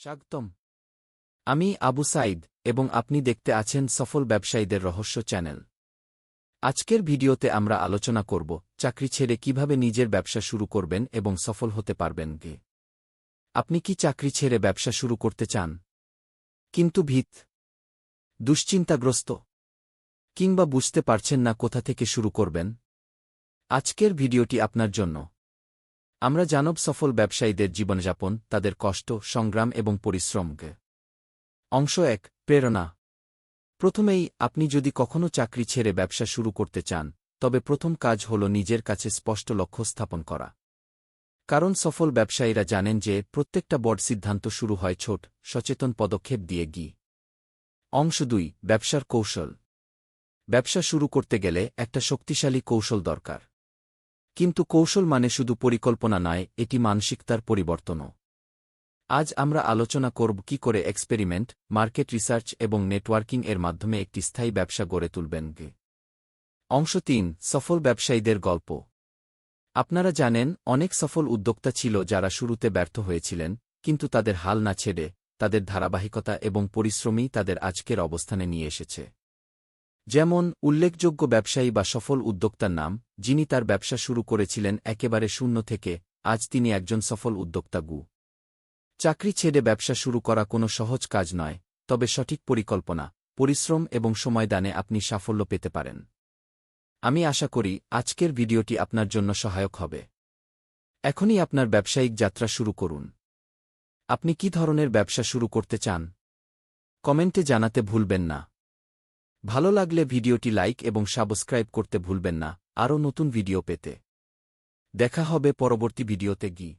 স্বাগতম। আমি আবু সাইদ এবং আপনি দেখতে আছেন সফল ব্যবসায়ীদের রহস্য চ্যানেল। আজকের ভিডিওতে আমরা আলোচনা করব চাকরি ছেড়ে কীভাবে নিজের ব্যবসা শুরু করবেন এবং সফল হতে পারবেন গে আপনি কি চাকরি ছেড়ে ব্যবসা শুরু করতে চান? কিন্তু ভিত, দুশ্চিন্তাগ্রস্ত কিংবা বুঝতে পারছেন না কোথা থেকে শুরু করবেন? আজকের ভিডিওটি আপনার জন্য। আমরা জানব সফল ব্যবসায়ীদের জীবনযাপন, তাদের কষ্ট, সংগ্রাম এবং পরিশ্রমকে অংশ এক, প্রেরণা। প্রথমেই, আপনি যদি কখনো চাকরি ছেড়ে ব্যবসা শুরু করতে চান, তবে প্রথম কাজ হল নিজের কাছে স্পষ্ট লক্ষ্য স্থাপন করা। কারণ সফল ব্যবসায়ীরা জানেন যে, প্রত্যেকটা বড় সিদ্ধান্ত শুরু হয় ছোট, সচেতন পদক্ষেপ দিয়ে গি অংশ দুই, ব্যবসার কৌশল। ব্যবসা শুরু করতে গেলে একটা শক্তিশালী কৌশল দরকার। কিন্তু কৌশল মানে শুধু পরিকল্পনা নয়, এটি মানসিকতার পরিবর্তনও। আজ আমরা আলোচনা করব কি করে এক্সপেরিমেন্ট, মার্কেট রিসার্চ এবং নেটওয়ার্কিং এর মাধ্যমে একটি স্থায়ী ব্যবসা গড়ে তুলবেন। অংশ তিন, সফল ব্যবসায়ীদের গল্প। আপনারা জানেন, অনেক সফল উদ্যোক্তা ছিল যারা শুরুতে ব্যর্থ হয়েছিলেন, কিন্তু তাদের হাল না ছেড়ে তাদের ধারাবাহিকতা এবং পরিশ্রমই তাদের আজকের অবস্থানে নিয়ে এসেছে। যেমন, উল্লেখযোগ্য ব্যবসায়ী বা সফল উদ্যোক্তার নাম, যিনি তার ব্যবসা শুরু করেছিলেন একেবারে শূন্য থেকে, আজ তিনি একজন সফল উদ্যোক্তা গু। চাকরি ছেড়ে ব্যবসা শুরু করা কোনো সহজ কাজ নয়, তবে সঠিক পরিকল্পনা, পরিশ্রম এবং সময়দানে আপনি সাফল্য পেতে পারেন। আমি আশা করি, আজকের ভিডিওটি আপনার জন্য সহায়ক হবে। এখনই আপনার ব্যবসায়িক যাত্রা শুরু করুন। আপনি কি ধরনের ব্যবসা শুরু করতে চান? কমেন্টে জানাতে ভুলবেন না। ভালো লাগলে ভিডিওটি লাইক এবং সাবস্ক্রাইব করতে ভুলবেন না। আরও নতুন ভিডিও পেতে। দেখা হবে পরবর্তী ভিডিওতে গি